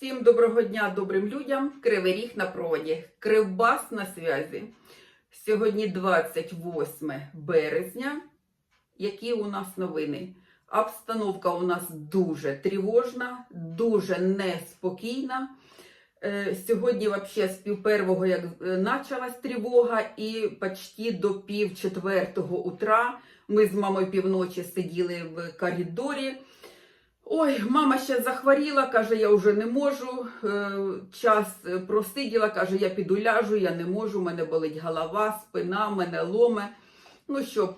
Всім доброго дня добрим людям. Кривий ріг на проводі. Кривбас на зв'язі. Сьогодні 28 березня. Які у нас новини? Обстановка у нас дуже тривожна, дуже неспокійна. Е, Сьогодні, взагалі, з пів первого, як е, почалась тривога, і почти до пів четвертого утра ми з мамою півночі сиділи в коридорі. Ой, мама ще захворіла, каже, я вже не можу. Е, Час е, просиділа, каже, я піду ляжу, я не можу, мене болить голова, спина, мене ломе. Ну що,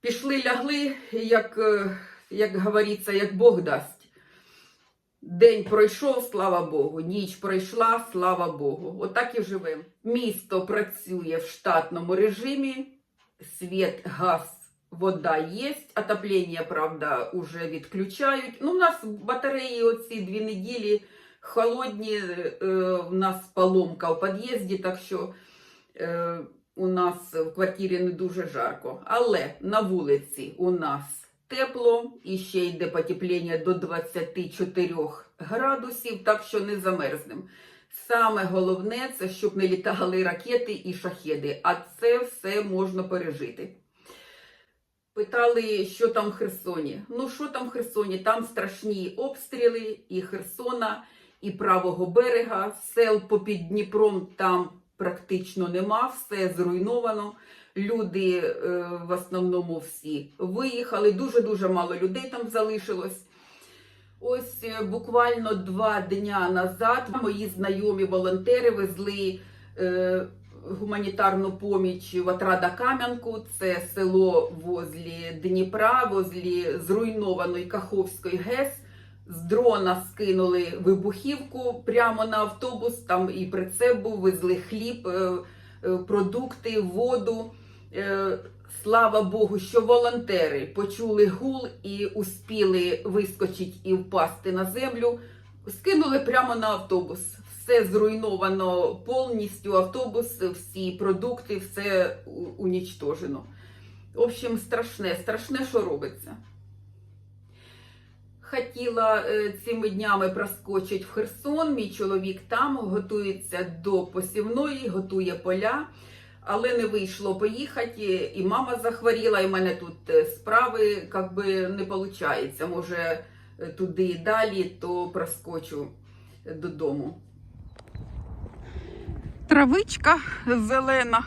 пішли, лягли, як, е, як говориться, як Бог дасть. День пройшов, слава Богу, ніч пройшла, слава Богу. Отак і живемо. Місто працює в штатному режимі, світ, газ, вода є, отоплення, правда, уже відключають. Ну, у нас батареї оці дві неділі холодні, е, у нас поломка в під'їзді, так що е, у нас в квартирі не дуже жарко. Але на вулиці у нас тепло і ще йде потепління до 24 градусів, так що не замерзнемо. Саме головне це щоб не літали ракети і шахеди, а це все можна пережити. Питали, що там в Херсоні. Ну, що там в Херсоні? Там страшні обстріли і Херсона, і правого берега. Сел попід Дніпром там практично нема, все зруйновано. Люди е, в основному всі виїхали. Дуже-дуже мало людей там залишилось. Ось е, буквально два дня назад мої знайомі волонтери везли е, гуманітарну поміч в Отрада Кам'янку. Це село возле Дніпра, возле зруйнованої Каховської ГЕС. З дрона скинули вибухівку прямо на автобус. Там і прицеп був, везли хліб, е, е, продукти, воду. Е, Слава Богу, що волонтери почули гул і успіли вискочити і впасти на землю. Скинули прямо на автобус. Все зруйновано повністю. Автобус, всі продукти, все унічтожено. В общем, страшне, страшне, що робиться. Хотіла е, цими днями проскочити в Херсон. Мій чоловік там готується до посівної, готує поля, але не вийшло поїхати. І мама захворіла, і в мене тут е, справи як би не виходить. Може е, туди і далі, то проскочу додому. Травичка зелена.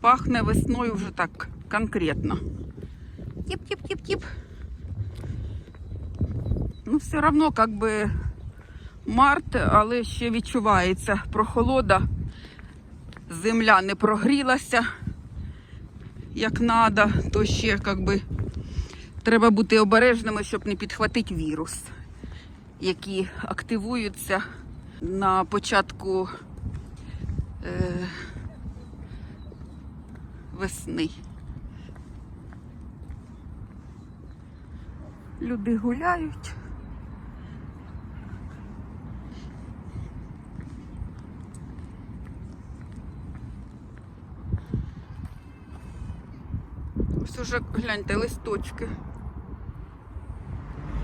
Пахне весною вже так конкретно. Тіп-тіп-тіп-тіп. Ну, все одно, як би март, але ще відчувається прохолода. Земля не прогрілася, як треба, то ще як би треба бути обережними, щоб не підхватити вірус, які активуються на початку е, весни. Люди гуляють. Ось уже гляньте листочки.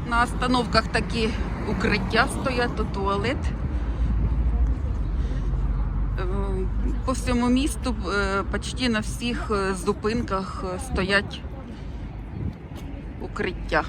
На остановках такі укриття стоять, то туалет. По всьому місту е, почти на всіх е, зупинках е, стоять укриття.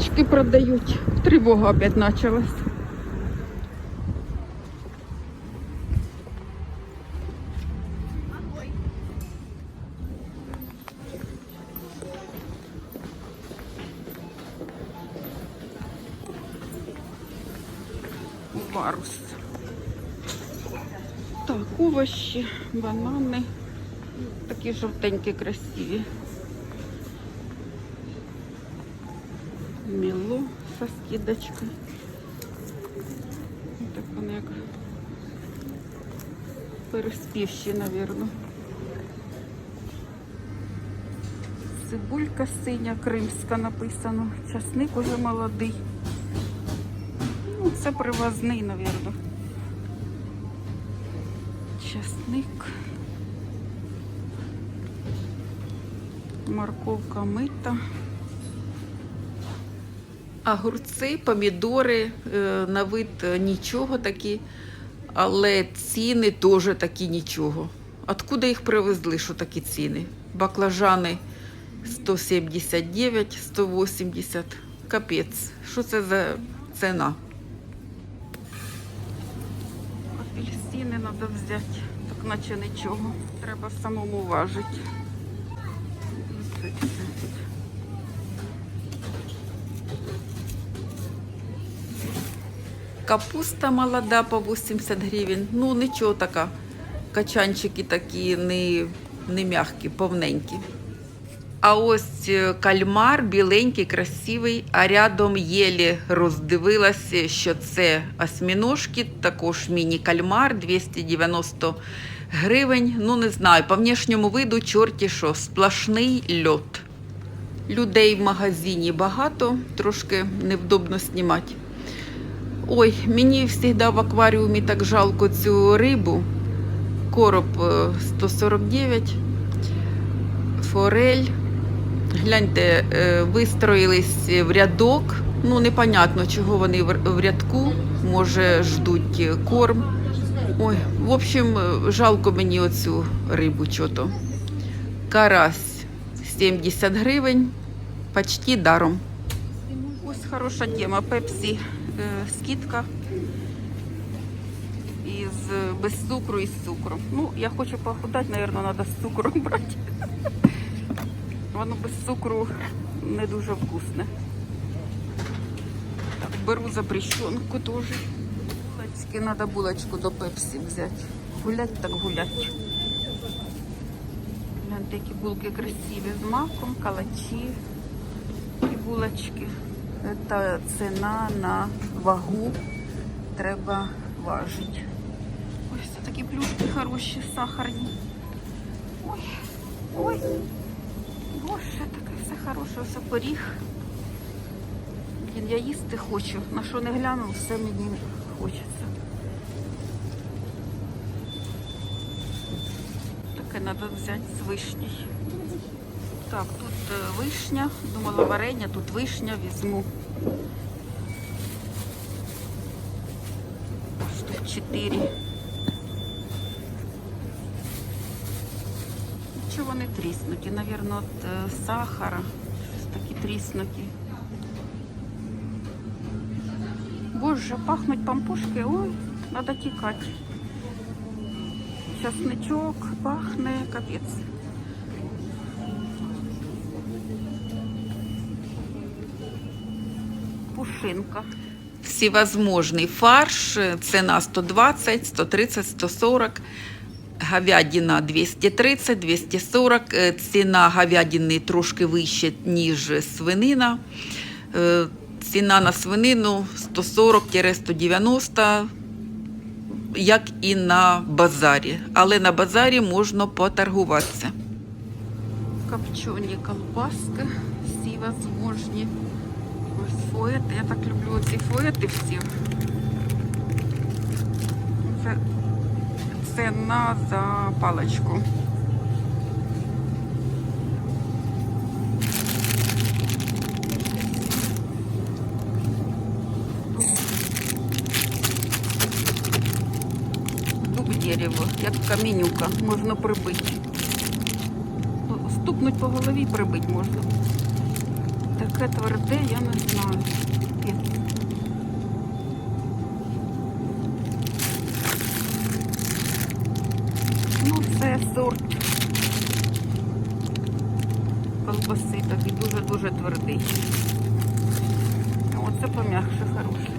Квіточки продають. Тривога опять почалась. Парус. Так, овощі, банани. Такі жовтенькі, красиві. Со скидочкою. Так вони як Переспівші, мабуть. Цибулька синя, кримська написано. Часник уже молодий. Ну, це привозний, мабуть. Часник. Морковка мита. Огурці, помідори, е, на вид е, нічого такі, але ціни теж такі нічого. Откуда їх привезли, що такі ціни? Баклажани 179, 180. Капець. Що це за ціна? Апельсини треба взяти, так наче нічого. Треба самому важити. Капуста молода по 80 гривень. Ну, нічого така. Качанчики такі не, не м'які, повненькі. А ось е, кальмар біленький, красивий, а рядом єлі роздивилася, що це осьміножки, також міні-кальмар 290 гривень. Ну, не знаю, по внешньому виду чорті що, сплошний льот. Людей в магазині багато, трошки невдобно знімати. Ой, мені завжди в акваріумі так жалко цю рибу. Короб е, 149, форель. Гляньте, е, вистроїлись в рядок. Ну, непонятно, чого вони в рядку. Може, ждуть е, корм. Ой, в общем, е, жалко мені оцю рибу чого-то. Карась 70 гривень, почти даром. Ось хороша тема. Пепсі е, скидка із е, без цукру і з цукром. Ну, я хочу похудати, мабуть, треба з цукром брати. Воно без цукру не дуже вкусне. Так, беру запрещенку теж. Булочки, треба булочку до пепсі взяти. Гулять так гулять. Гляньте, які булки красиві з маком, калачі і булочки. Це ціна на вагу. Треба важити. Ось це такі плюшки хороші, сахарні. Ой, ой. Боже, таке все хороше, все поріг. Блін, я їсти хочу. На що не гляну, все мені хочеться. Таке треба взяти з вишнею. Так, тут е, вишня. Думала варення, тут вишня візьму. Штук 4. Чого вони тріснуті? Навірно, від е, сахара. Щось такі тріснуті. Боже, пахнуть пампушки. Ой, треба тікати. Часничок пахне капець. Пушинка. Всевозможный фарш, цена 120, 130, 140, говядина 230, 240, е, ціна говядини трошки вища, ніж свинина. Е, Ціна на свинину 140-190, як і на базарі. Але на базарі можна поторгуватися. Копчені колбаски, всі возможні. Ось. Я так люблю ці фоєти всі. Це ціна за паличку. Дуб дерево, як камінюка, можна прибити. Стукнуть по голові прибити можна. Таке тверде, я не знаю. Ну, це сорт колбаси такий дуже-дуже твердий. Оце пом'якше хороший.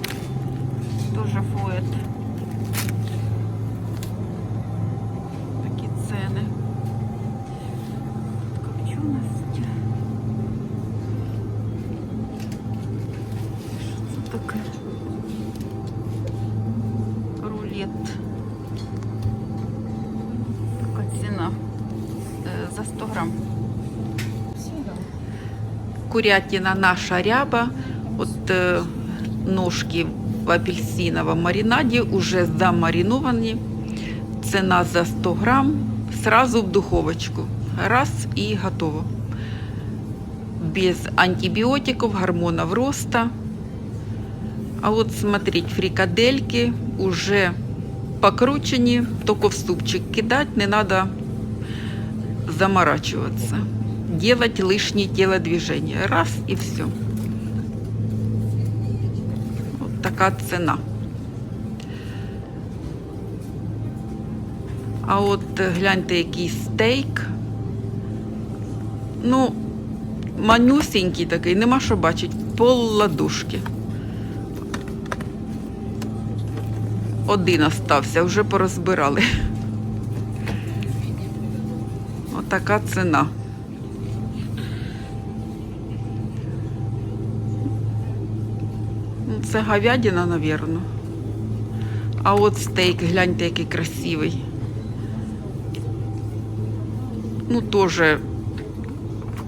Дуже фоет. Курятина наша ряба. От е, ножки в апельсиновому маринаді уже замариновані. Ціна за 100 грам. Сразу в духовочку. Раз і готово. Без антибиотиков, гормонов роста. А вот смотреть, фрикадельки уже покручені, только в супчик кидать, не надо заморачиваться. Делать лишние телодвижения. Раз и все. Вот така ціна. А от е, гляньте, який стейк. Ну, манюсенький такий, нема що бачить, пол ладошки. Один остався, вже порозбирали. Отака ціна. Це говядина, напевно. А от стейк, гляньте, який красивий. Ну, теж,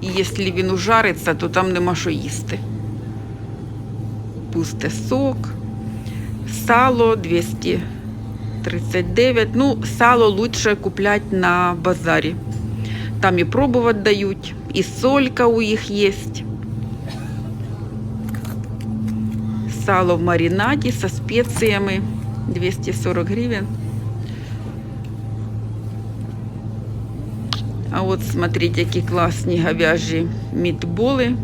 якщо він ужариться, то там нема що їсти. Пусте сок. Сало 239. Ну, сало лучше куплять на базарі. Там і пробувати дають, і солька у їх є. Сало в маринаді со спеціями 240 гривень. А от смотрите, які класні говяжі мітболи.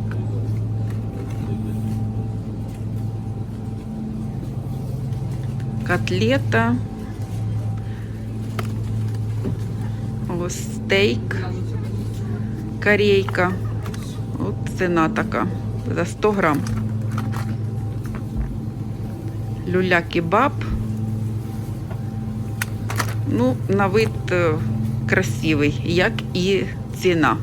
Котлета. Ось стейк. Корейка. От ціна така. За 100 грам. Люля-кебаб. Ну, на вид е, красивий, як і ціна.